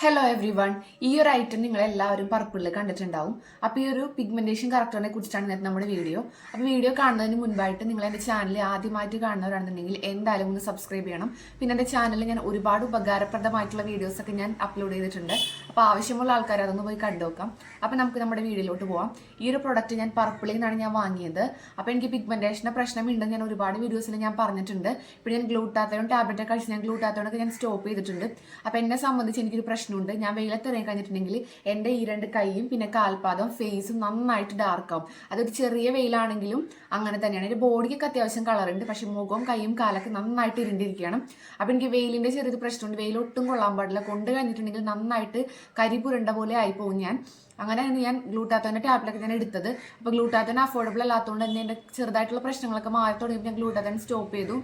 Hello every one ഈ ഒരു item നിങ്ങൾ എല്ലാവരും പർപ്പിളിൽ കണ്ടിട്ടുണ്ടാവും. അപ്പോൾ ഈ ഒരു പിഗ്മെന്റേഷൻ കറക്റ്ററിനെ കുറിച്ചാണ് ഇന്നത്തെ നമ്മുടെ വീഡിയോ അപ്പോൾ വീഡിയോ കാണുന്നതിന് മുൻപായിട്ട് നിങ്ങൾ എന്റെ ചാനൽ ആദ്യമായിട്ട് കാണുന്നവരാണെന്നുണ്ടെങ്കിൽ എന്തായാലും ഒന്ന് സബ്സ്ക്രൈബ് ചെയ്യണം. പിന്നെ എന്റെ ചാനലിൽ ഞാൻ ഒരുപാട് ഉപകാരപ്രദമായിട്ടുള്ള വീഡിയോസൊക്കെ ഞാൻ അപ്ലോഡ് ചെയ്തിട്ടുണ്ട്. അപ്പോൾ ആവശ്യമുള്ള ആൾക്കാർ അതൊന്ന് പോയി കണ്ടു നോക്കാം അപ്പോൾ നമുക്ക് നമ്മുടെ വീഡിയോയിലോട്ട് പോവാം. ഈ ഒരു പ്രൊഡക്റ്റ് ഞാൻ പർപ്പിളിൽ നിന്നാണ് ഞാൻ വാങ്ങിയത്. അപ്പോൾ എനിക്ക് പ്രശ്നം പ്രശ്നമുണ്ടെന്ന് ഞാൻ ഒരുപാട് വീഡിയോസിൽ ഞാൻ പറഞ്ഞിട്ടുണ്ട്. ഇപ്പോൾ ഞാൻ ഗ്ലൂട്ടാത്തോൺ ടാബ്ലറ്റ് കഴിച്ച് ഞാൻ ഗ്ലൂട്ടാത്തോണൊക്കെ ഞാൻ സ്റ്റോപ്പ് ചെയ്തിട്ടുണ്ട്. അപ്പോൾ എന്നെ സംബന്ധിച്ച് എനിക്കൊരു പ്രശ്നമുണ്ട്. ഞാൻ വെയിലത്തിറങ്ങി കഴിഞ്ഞിട്ടുണ്ടെങ്കിൽ എന്റെ ഈ രണ്ട് കൈയും പിന്നെ കാൽപാദവും ഫേസും നന്നായിട്ട് ഡാർക്ക് ആവും. അതൊരു ചെറിയ വെയിലാണെങ്കിലും അങ്ങനെ തന്നെയാണ്. എന്റെ ബോഡിക്കൊക്കെ അത്യാവശ്യം കളറുണ്ട് പക്ഷെ മുഖവും കൈയും കാലൊക്കെ നന്നായിട്ട് ഇരുണ്ടിരിക്കുകയാണ്. അപ്പോൾ എനിക്ക് വെയിലിന്റെ ചെറിയൊരു പ്രശ്നമുണ്ട്. വെയിൽ ഒട്ടും കൊള്ളാൻ പാടില്ല. കൊണ്ട് കഴിഞ്ഞിട്ടുണ്ടെങ്കിൽ നന്നായിട്ട് കരി പുരണ്ട പോലെ ആയിപ്പോവും ഞാൻ. അങ്ങനെയാണ് ഞാൻ ഗ്ലൂട്ടാത്തോന്റെ ടാബ്ലറ്റ് ഞാൻ എടുത്തത്. അപ്പോൾ ഗ്ലൂട്ടാത്തോൻ അഫോർഡബിൾ അല്ലാത്തതുകൊണ്ട് തന്നെ എന്റെ ചെറുതായിട്ടുള്ള പ്രശ്നങ്ങളൊക്കെ മാറി തുടങ്ങിയപ്പോൾ ഞാൻ ഗ്ലൂട്ടാത്തോൻ സ്റ്റോപ്പ് ചെയ്തു.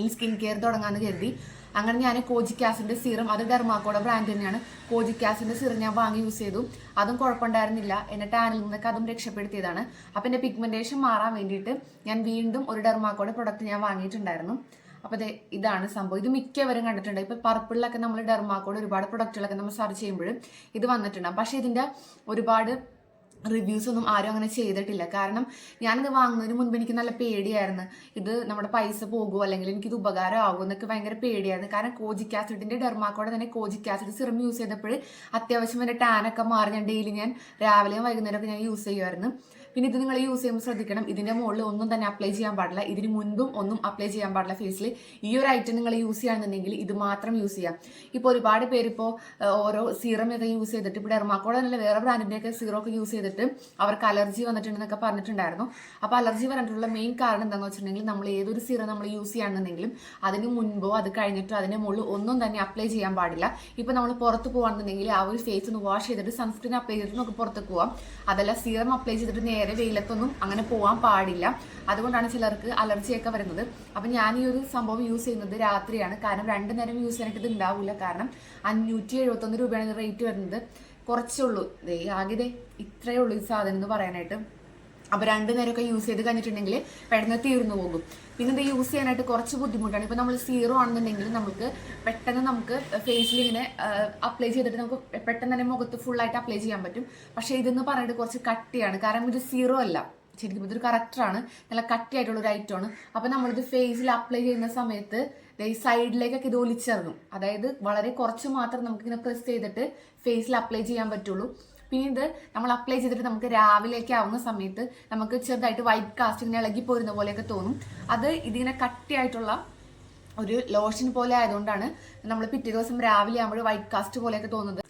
ഈ സ്കിൻ കെയർ തുടങ്ങാമെന്ന് കരുതി. അങ്ങനെ ഞാൻ കോജിക്കാസിന്റെ സിറം അത് ഡെർമാക്കോടെ ബ്രാൻഡ് തന്നെയാണ്. കോജിക്കാസിന്റെ സിറം ഞാൻ വാങ്ങി യൂസ് ചെയ്തു. അതും കുഴപ്പമുണ്ടായിരുന്നില്ല. എന്റെ ടാനിൽ നിന്നൊക്കെ അതും രക്ഷപ്പെടുത്തിയതാണ്. അപ്പം എന്റെ പിഗ്മെന്റേഷൻ മാറാൻ വേണ്ടിയിട്ട് ഞാൻ വീണ്ടും ഒരു ഡെർമാക്കോടെ പ്രൊഡക്റ്റ് ഞാൻ വാങ്ങിയിട്ടുണ്ടായിരുന്നു. അപ്പോൾ ഇത് ഇതാണ് സംഭവം. ഇത് മിക്കവരും കണ്ടിട്ടുണ്ട്. ഇപ്പോൾ പർപ്പിളിലൊക്കെ നമ്മൾ ഡെർമാക്കോട് ഒരുപാട് പ്രൊഡക്റ്റുകളൊക്കെ നമ്മൾ സെർച്ച് ചെയ്യുമ്പോഴും ഇത് വന്നിട്ടുണ്ട്. പക്ഷേ ഇതിന്റെ ഒരുപാട് റിവ്യൂസ് ഒന്നും ആരും അങ്ങനെ ചെയ്തിട്ടില്ല. കാരണം ഞാനിത് വാങ്ങുന്നതിന് മുൻപ് എനിക്ക് നല്ല പേടിയായിരുന്നു. ഇത് നമ്മുടെ പൈസ പോകുമോ അല്ലെങ്കിൽ എനിക്ക് ഇത് എനിക്കിത് ഉപകാരമാകുമോ എന്നൊക്കെ ഭയങ്കര പേടിയായിരുന്നു. കാരണം കോജിക് ആസിഡിന്റെ ഡെർമാക്കോടെ തന്നെ കോജിക് ആസിഡ് സിറം യൂസ് ചെയ്തപ്പോൾ അത്യാവശ്യം എന്റെ ടാനൊക്കെ മാറി. ഞാൻ ഡെയിലി ഞാൻ രാവിലെയും വൈകുന്നേരമൊക്കെ ഞാൻ യൂസ് ചെയ്യുമായിരുന്നു പിന്നെ ഇത് നിങ്ങൾ യൂസ് ചെയ്യുമ്പോൾ ശ്രദ്ധിക്കണം. ഇതിന്റെ മുകളിൽ ഒന്നും തന്നെ അപ്ലൈ ചെയ്യാൻ പാടില്ല. ഇതിന് മുൻപും ഒന്നും അപ്ലൈ ചെയ്യാൻ പാടില്ല ഫേസിൽ ഈ ഒരു ഐറ്റം നിങ്ങൾ യൂസ് ചെയ്യുകയാണെന്നുണ്ടെങ്കിൽ ഇത് മാത്രം യൂസ് ചെയ്യാം. ഇപ്പോൾ ഒരുപാട് പേര് ഇപ്പോൾ ഓരോ സീറം ഒക്കെ യൂസ് ചെയ്തിട്ട് ഇപ്പോൾ ഡെർമാക്കോടെ തന്നെ വേറെ ബ്രാൻഡിന്റെ ഒക്കെ സീറോ ഒക്കെ യൂസ് ചെയ്തിട്ട് അവർക്ക് അലർജി വന്നിട്ടുണ്ടെന്നൊക്കെ പറഞ്ഞിട്ടുണ്ടായിരുന്നു. അപ്പോൾ അലർജി വരാനുള്ള മെയിൻ കാരണം എന്താണെന്ന് വെച്ചിട്ടുണ്ടെങ്കിൽ നമ്മൾ ഏതൊരു സീറം നമ്മൾ യൂസ് ചെയ്യുകയാണെന്നുണ്ടെങ്കിലും അതിന് മുൻപോ അത് കഴിഞ്ഞിട്ടോ അതിന്റെ മുകളിൽ ഒന്നും തന്നെ അപ്ലൈ ചെയ്യാൻ പാടില്ല. ഇപ്പോൾ നമ്മൾ പുറത്ത് പോകുകയാണെന്നുണ്ടെങ്കിൽ ആ ഒരു ഫേസ് ഒന്ന് വാഷ് ചെയ്തിട്ട് സൺസ്ക്രീൻ അപ്ലൈ ചെയ്തിട്ട് നമുക്ക് പുറത്തേക്ക് പോവാം. അതല്ല സീറം അപ്ലൈ ചെയ്തിട്ട് നേരെ വെയിലത്തൊന്നും അങ്ങനെ പോകാൻ പാടില്ല. അതുകൊണ്ടാണ് ചിലർക്ക് അലർജിയൊക്കെ വരുന്നത്. അപ്പം ഞാൻ ഈ ഒരു സംഭവം യൂസ് ചെയ്യുന്നത് രാത്രിയാണ്. കാരണം രണ്ട് നേരം യൂസ് ചെയ്യാനായിട്ട് ഇത് ഉണ്ടാവില്ല കാരണം അഞ്ഞൂറ്റി എഴുപത്തൊന്ന് രൂപയാണ് ഇത് റേറ്റ് വരുന്നത്. കുറച്ചേ ഉള്ളൂ. ആകെ ദേ ഇത്രയേ ഉള്ളൂ ഈ സാധനം എന്ന് പറയാനായിട്ട്. അപ്പോൾ രണ്ടു നേരമൊക്കെ യൂസ് ചെയ്ത് കഴിഞ്ഞിട്ടുണ്ടെങ്കിൽ പെട്ടെന്ന് തീർന്നു പോകും. പിന്നെ ഇത് യൂസ് ചെയ്യാനായിട്ട് കുറച്ച് ബുദ്ധിമുട്ടാണ്. ഇപ്പോൾ നമ്മൾ സീറോ ആണെന്നുണ്ടെങ്കിൽ നമുക്ക് പെട്ടെന്ന് നമുക്ക് ഫേസിൽ ഇങ്ങനെ അപ്ലൈ ചെയ്തിട്ട് നമുക്ക് പെട്ടെന്ന് തന്നെ മുഖത്ത് ഫുള്ളായിട്ട് അപ്ലൈ ചെയ്യാൻ പറ്റും. പക്ഷേ ഇതെന്ന് പറഞ്ഞിട്ട് കുറച്ച് കട്ടിയാണ്. കാരണം ഇത് സീറോ അല്ല. ശരിക്കും ഇതൊരു കറക്റ്ററാണ് നല്ല കട്ടിയായിട്ടുള്ള ഒരു ഐറ്റമാണ് അപ്പോൾ നമ്മളിത് ഫേസിൽ അപ്ലൈ ചെയ്യുന്ന സമയത്ത് ഈ സൈഡിലേക്കൊക്കെ ഇത് ഒലിച്ചിറങ്ങും. അതായത് വളരെ കുറച്ച് മാത്രം നമുക്ക് ഇങ്ങനെ പ്രസ് ചെയ്തിട്ട് ഫേസിൽ അപ്ലൈ ചെയ്യാൻ പറ്റുള്ളൂ. പിന്നെ ഇത് നമ്മൾ അപ്ലൈ ചെയ്തിട്ട് നമുക്ക് രാവിലേക്ക് ആവുന്ന സമയത്ത് നമുക്ക് ചെറുതായിട്ട് വൈറ്റ് കാസ്റ്റ് ഇങ്ങനെ ഇളകി പോരുന്ന പോലെയൊക്കെ തോന്നും. അത് ഇതിങ്ങനെ കട്ടിയായിട്ടുള്ള ഒരു ലോഷൻ പോലെ ആയതുകൊണ്ടാണ് നമ്മൾ പിറ്റേ ദിവസം രാവിലെ ആകുമ്പോൾ വൈറ്റ് കാസ്റ്റ് പോലെയൊക്കെ തോന്നുന്നത്.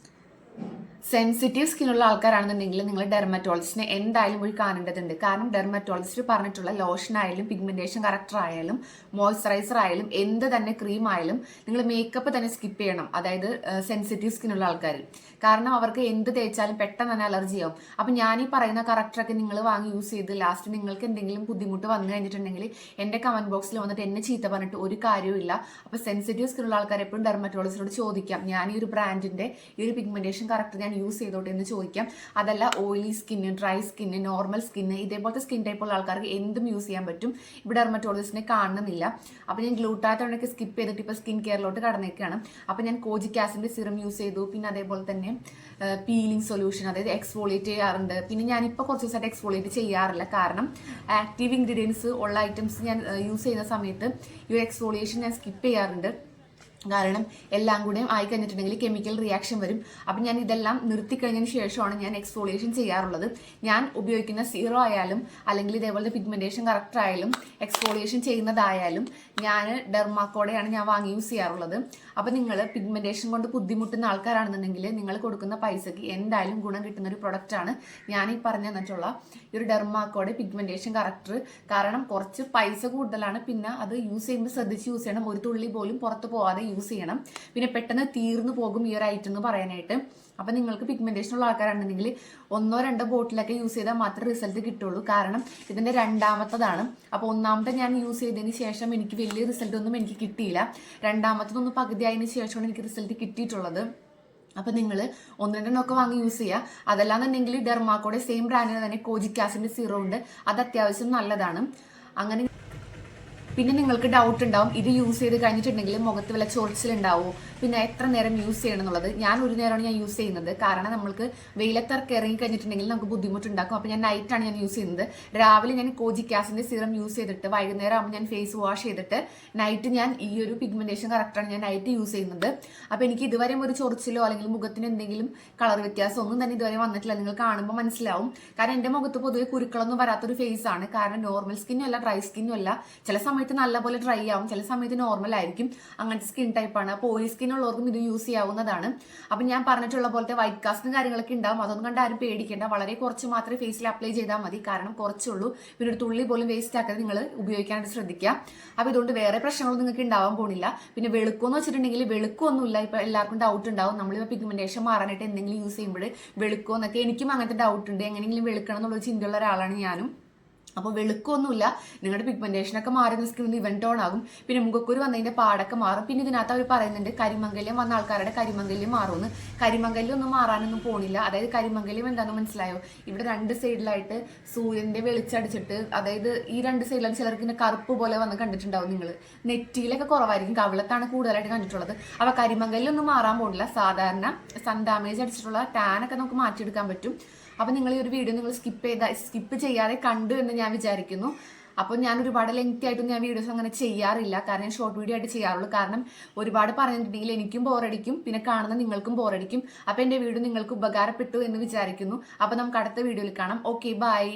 സെൻസിറ്റീവ് സ്കിന്നുള്ള ആൾക്കാരാണെന്നുണ്ടെങ്കിൽ നിങ്ങൾ ഡെർമറ്റോളജിസ്റ്റിനെ എന്തായാലും പോയി കാണേണ്ടതുണ്ട്. കാരണം ഡെർമറ്റോളജിസ്റ്റ് പറഞ്ഞിട്ടുള്ള ലോഷൻ ആയാലും പിഗ്മെന്റേഷൻ കറക്റ്റർ ആയാലും മോയ്സ്ചറൈസർ ആയാലും എന്ത് തന്നെ ക്രീം ആയാലും നിങ്ങൾ മേക്കപ്പ് തന്നെ സ്കിപ്പ് ചെയ്യണം. അതായത് സെൻസിറ്റീവ് സ്കിന്നുള്ള ആൾക്കാർ കാരണം അവർക്ക് എന്ത് തേച്ചാലും പെട്ടെന്ന് തന്നെ ആവും. അപ്പം ഞാൻ ഈ പറയുന്ന കറക്റ്ററൊക്കെ നിങ്ങൾ വാങ്ങി യൂസ് ചെയ്ത് ലാസ്റ്റ് നിങ്ങൾക്ക് എന്തെങ്കിലും ബുദ്ധിമുട്ട് വന്നു കഴിഞ്ഞിട്ടുണ്ടെങ്കിൽ എന്റെ കമന്റ് ബോക്സിൽ വന്നിട്ട് എന്നെ ചീത്ത പറഞ്ഞിട്ട് ഒരു കാര്യമില്ല അപ്പോൾ സെൻസിറ്റീവ് സ്കിന്നുള്ള ആൾക്കാർ എപ്പോഴും ഡെർമറ്റോളജിസ്റ്റിനോട് ചോദിക്കാം. ഞാൻ ഈ ഒരു ബ്രാൻഡിന്റെ ഈ ഒരു പിഗ്മെന്റേഷൻ കറക്റ്റ് ഞാൻ യൂസ് ചെയ്തോട്ടെ എന്ന് ചോദിക്കാം. അതല്ല oily skin dry skin normal skin ഇതേപോലത്തെ സ്കിൻ ടൈപ്പ് ഉള്ള ആൾക്കാർക്ക് എന്തും യൂസ് ചെയ്യാൻ പറ്റും. ഇവിടെ ഡെർമറ്റോളജിസ്റ്റിനെ കാണുന്നില്ല. അപ്പോൾ ഞാൻ ഗ്ലൂട്ടാത്തോണൊക്കെ സ്കിപ്പ് ചെയ്തിട്ട് ഇപ്പോൾ സ്കിൻ കെയറിലോട്ട് കടന്നേക്കാണ്. അപ്പോൾ ഞാൻ കോജിക് സിറം യൂസ് ചെയ്തു. പിന്നെ അതേപോലെ തന്നെ പീലിംഗ് സൊല്യൂഷൻ അതായത് എക്സ്ഫോളിയേറ്റ് ചെയ്യാറുണ്ട്. പിന്നെ ഞാനിപ്പോൾ കുറച്ച് ദിവസമായിട്ട് എക്സ്ഫോളിയേറ്റ് ചെയ്യാറില്ല. കാരണം ആക്റ്റീവ് ഇൻഗ്രീഡിയൻസ് ഉള്ള ഐറ്റംസ് ഞാൻ യൂസ് ചെയ്യുന്ന സമയത്ത് ഈ ഒരു എക്സ്ഫോളിയേഷൻ ഞാൻ സ്കിപ്പ് ചെയ്യാറുണ്ട്. കാരണം എല്ലാം കൂടെയും ആയി കഴിഞ്ഞിട്ടുണ്ടെങ്കിൽ കെമിക്കൽ റിയാക്ഷൻ വരും. അപ്പം ഞാൻ ഇതെല്ലാം നിർത്തി കഴിഞ്ഞതിന് ശേഷമാണ് ഞാൻ എക്സ്ഫോളിയേഷൻ ചെയ്യാറുള്ളത്. ഞാൻ ഉപയോഗിക്കുന്ന സീറോ ആയാലും അല്ലെങ്കിൽ ഇതേപോലത്തെ പിഗ്മെന്റേഷൻ കറക്റ്റ് ആയാലും എക്സ്ഫോളിയേഷൻ ചെയ്യുന്നതായാലും ഞാൻ ഡെർമാക്കോടെയാണ് ഞാൻ വാങ്ങി യൂസ് ചെയ്യാറുള്ളത്. അപ്പം നിങ്ങൾ പിഗ്മെന്റേഷൻ കൊണ്ട് ബുദ്ധിമുട്ടുന്ന ആൾക്കാരാണെന്നുണ്ടെങ്കിൽ നിങ്ങൾ കൊടുക്കുന്ന പൈസയ്ക്ക് എന്തായാലും ഗുണം കിട്ടുന്ന ഒരു പ്രൊഡക്റ്റാണ് ഞാൻ ഈ പറഞ്ഞു തന്നിട്ടുള്ള ഈ ഒരു ഡെർമാക്കോടെ പിഗ്മെന്റേഷൻ കറക്റ്റർ കാരണം കുറച്ച് പൈസ കൂടുതലാണ്. പിന്നെ അത് യൂസ് ചെയ്യുമ്പോൾ ശ്രദ്ധിച്ച് യൂസ് ചെയ്യണം. ഒരു തുള്ളി പോലും പുറത്ത് പോവാതെ യൂസ് ചെയ്യണം. പിന്നെ പെട്ടെന്ന് തീർന്നു പോകും ഈ ഒരു ഐറ്റം എന്ന് പറയാനായിട്ട്. അപ്പം നിങ്ങൾക്ക് പിഗ്മെന്റേഷൻ ഉള്ള ആൾക്കാരാണെന്നുണ്ടെങ്കിൽ ഒന്നോ രണ്ടോ ബോട്ടിലൊക്കെ യൂസ് ചെയ്താൽ മാത്രമേ റിസൾട്ട് കിട്ടുള്ളൂ. കാരണം ഇതിന്റെ രണ്ടാമത്തതാണ്. അപ്പോൾ ഒന്നാമത്തെ ഞാൻ യൂസ് ചെയ്തതിന് ശേഷം എനിക്ക് വലിയ റിസൾട്ട് ഒന്നും എനിക്ക് കിട്ടിയില്ല. രണ്ടാമത്തതൊന്ന് പകുതി ആയതിനു ശേഷമാണ് എനിക്ക് റിസൾട്ട് കിട്ടിയിട്ടുള്ളത്. അപ്പം നിങ്ങൾ ഒന്ന് രണ്ടെണ്ണമൊക്കെ വാങ്ങി യൂസ് ചെയ്യുക. അതല്ലാന്നുണ്ടെങ്കിൽ ഡെർമാക്കോടെ സെയിം ബ്രാൻഡിന് തന്നെ കോജിക് ആസിഡിന്റെ സീറോ ഉണ്ട്. അത് അത്യാവശ്യം നല്ലതാണ്. അങ്ങനെ പിന്നെ നിങ്ങൾക്ക് ഡൗട്ട് ഉണ്ടാവും ഇത് യൂസ് ചെയ്ത് കഴിഞ്ഞിട്ടുണ്ടെങ്കിൽ മുഖത്ത് വല്ല ചൊറിച്ചിലുണ്ടാവുമോ പിന്നെ എത്ര നേരം യൂസ് ചെയ്യണം എന്നുള്ളത്. ഞാൻ ഒരു നേരമാണ് ഞാൻ യൂസ് ചെയ്യുന്നത്. കാരണം നമ്മൾക്ക് വെയിലത്തിറക്കി ഇറങ്ങി കഴിഞ്ഞിട്ടുണ്ടെങ്കിൽ നമുക്ക് ബുദ്ധിമുട്ടുണ്ടാക്കും. അപ്പോൾ ഞാൻ നൈറ്റാണ് ഞാൻ യൂസ് ചെയ്യുന്നത്. രാവിലെ ഞാൻ കോജി കോജിക്കാസിന്റെ സിറം യൂസ് ചെയ്തിട്ട് വൈകുന്നേരം ആകുമ്പോൾ ഞാൻ ഫേസ് വാഷ് ചെയ്തിട്ട് നൈറ്റ് ഞാൻ ഈ ഒരു പിഗ്മെന്റേഷൻ കറക്റ്റാണ് ഞാൻ നൈറ്റ് യൂസ് ചെയ്യുന്നത്. അപ്പോൾ എനിക്ക് ഇതുവരെ ഒരു ചൊറിച്ചിലോ അല്ലെങ്കിൽ മുഖത്തിന് എന്തെങ്കിലും കളർ വ്യത്യാസം ഒന്നും തന്നെ ഇതുവരെ വന്നിട്ടില്ല. നിങ്ങൾ കാണുമ്പോൾ മനസ്സിലാവും. കാരണം എന്റെ മുഖത്ത് പൊതുവെ കുരുക്കളൊന്നും വരാത്തൊരു ഫേസ് ആണ്. കാരണം നോർമൽ സ്കിന്നും അല്ല ഡ്രൈ സ്കിന്നും അല്ല. ചില സമയത്ത് നല്ലപോലെ ഡ്രൈ ആവും. ചില സമയത്ത് നോർമൽ ആയിരിക്കും. അങ്ങനത്തെ സ്കിൻ ടൈപ്പാണ് അപ്പോൾ ഓയിൽ സ്കിൻ ഉള്ളവർക്കും ഇത് യൂസ് ചെയ്യാവുന്നതാണ്. അപ്പം ഞാൻ പറഞ്ഞിട്ടുള്ള പോലത്തെ വൈറ്റ് കാസ്റ്റും കാര്യങ്ങളൊക്കെ ഉണ്ടാവും. അതൊന്നും കണ്ട് ആരും പേടിക്കേണ്ട. വളരെ കുറച്ച് മാത്രമേ ഫേസിൽ അപ്ലൈ ചെയ്താൽ മതി. കാരണം കുറച്ചുള്ളൂ. പിന്നെ ഒരു തുള്ളി പോലും വേസ്റ്റ് ആക്കാതെ നിങ്ങൾ ഉപയോഗിക്കാനായിട്ട് ശ്രദ്ധിക്കുക. അപ്പോൾ ഇതുകൊണ്ട് വേറെ പ്രശ്നങ്ങളൊന്നും നിങ്ങൾക്ക് ഉണ്ടാവാൻ പോകുന്നില്ല പിന്നെ വെളുക്കുമെന്ന് വെച്ചിട്ടുണ്ടെങ്കിൽ വെളുക്കൊന്നുമില്ല ഇപ്പോൾ എല്ലാവർക്കും ഡൗട്ട് ഉണ്ടാവും. നമ്മളിപ്പോൾ പിഗ്മെന്റേഷൻ മാറാനായിട്ട് എന്തെങ്കിലും യൂസ് ചെയ്യുമ്പോൾ വെളുക്കുമെന്നൊക്കെ എനിക്കും അങ്ങനത്തെ ഡൗട്ട് ഉണ്ട്. എങ്ങനെയെങ്കിലും വെളുക്കണം എന്നുള്ള ചിന്തയുള്ള ഒരാളാണ് ഞാനും. അപ്പോൾ വെളുക്കൊന്നുമില്ല. നിങ്ങളുടെ പിഗ്മെന്റേഷനൊക്കെ മാറുന്ന സ്കിൻ ഇവൻ ടോൺ ആകും. പിന്നെ മുഖക്കുരു വന്നതിന്റെ പാടൊക്കെ മാറും. പിന്നെ ഇതിനകത്ത് അവർ പറയുന്നുണ്ട് കരിമംഗല്യം വന്ന ആൾക്കാരുടെ കരിമംഗല്യം മാറുമെന്ന്. കരിമംഗല്യം ഒന്നും മാറാനൊന്നും പോണില്ല. അതായത് കരിമംഗല്യം എന്താണെന്ന് മനസ്സിലായോ? ഇവിടെ രണ്ട് സൈഡിലായിട്ട് സൂര്യന്റെ വെളിച്ചടിച്ചിട്ട് അതായത് ഈ രണ്ട് സൈഡിലാണ് ചിലർക്ക് ഇങ്ങനെ കറുപ്പ് പോലെ വന്ന് കണ്ടിട്ടുണ്ടാവും നിങ്ങൾ നെറ്റിയിലൊക്കെ കുറവായിരിക്കും. കവിളത്താണ് കൂടുതലായിട്ട് കണ്ടിട്ടുള്ളത്. അപ്പോൾ കരിമംഗല്യം ഒന്നും മാറാൻ പോണില്ല. സാധാരണ സൺ ഡാമേജ് അടിച്ചിട്ടുള്ള ടാനൊക്കെ നമുക്ക് മാറ്റിയെടുക്കാൻ പറ്റും. അപ്പോൾ നിങ്ങൾ ഈ ഒരു വീഡിയോ നിങ്ങൾ സ്കിപ്പ് ചെയ്ത സ്കിപ്പ് ചെയ്യാതെ കണ്ടു എന്ന് ഞാൻ വിചാരിക്കുന്നു. അപ്പോൾ ഞാൻ ഒരുപാട് ലെങ്തി ആയിട്ടൊന്നും ഞാൻ വീഡിയോസ് അങ്ങനെ ചെയ്യാറില്ല. കാരണം ഞാൻ ഷോർട്ട് വീഡിയോ ആയിട്ട് ചെയ്യാറുള്ളൂ. കാരണം ഒരുപാട് പറഞ്ഞിട്ടുണ്ടെങ്കിൽ എനിക്കും ബോറടിക്കും പിന്നെ കാണുന്ന നിങ്ങൾക്കും ബോറടിക്കും അപ്പോൾ എന്റെ വീഡിയോ നിങ്ങൾക്ക് ഉപകാരപ്പെട്ടു എന്ന് വിചാരിക്കുന്നു. അപ്പോൾ നമുക്ക് അടുത്ത വീഡിയോയിൽ കാണാം. Okay bye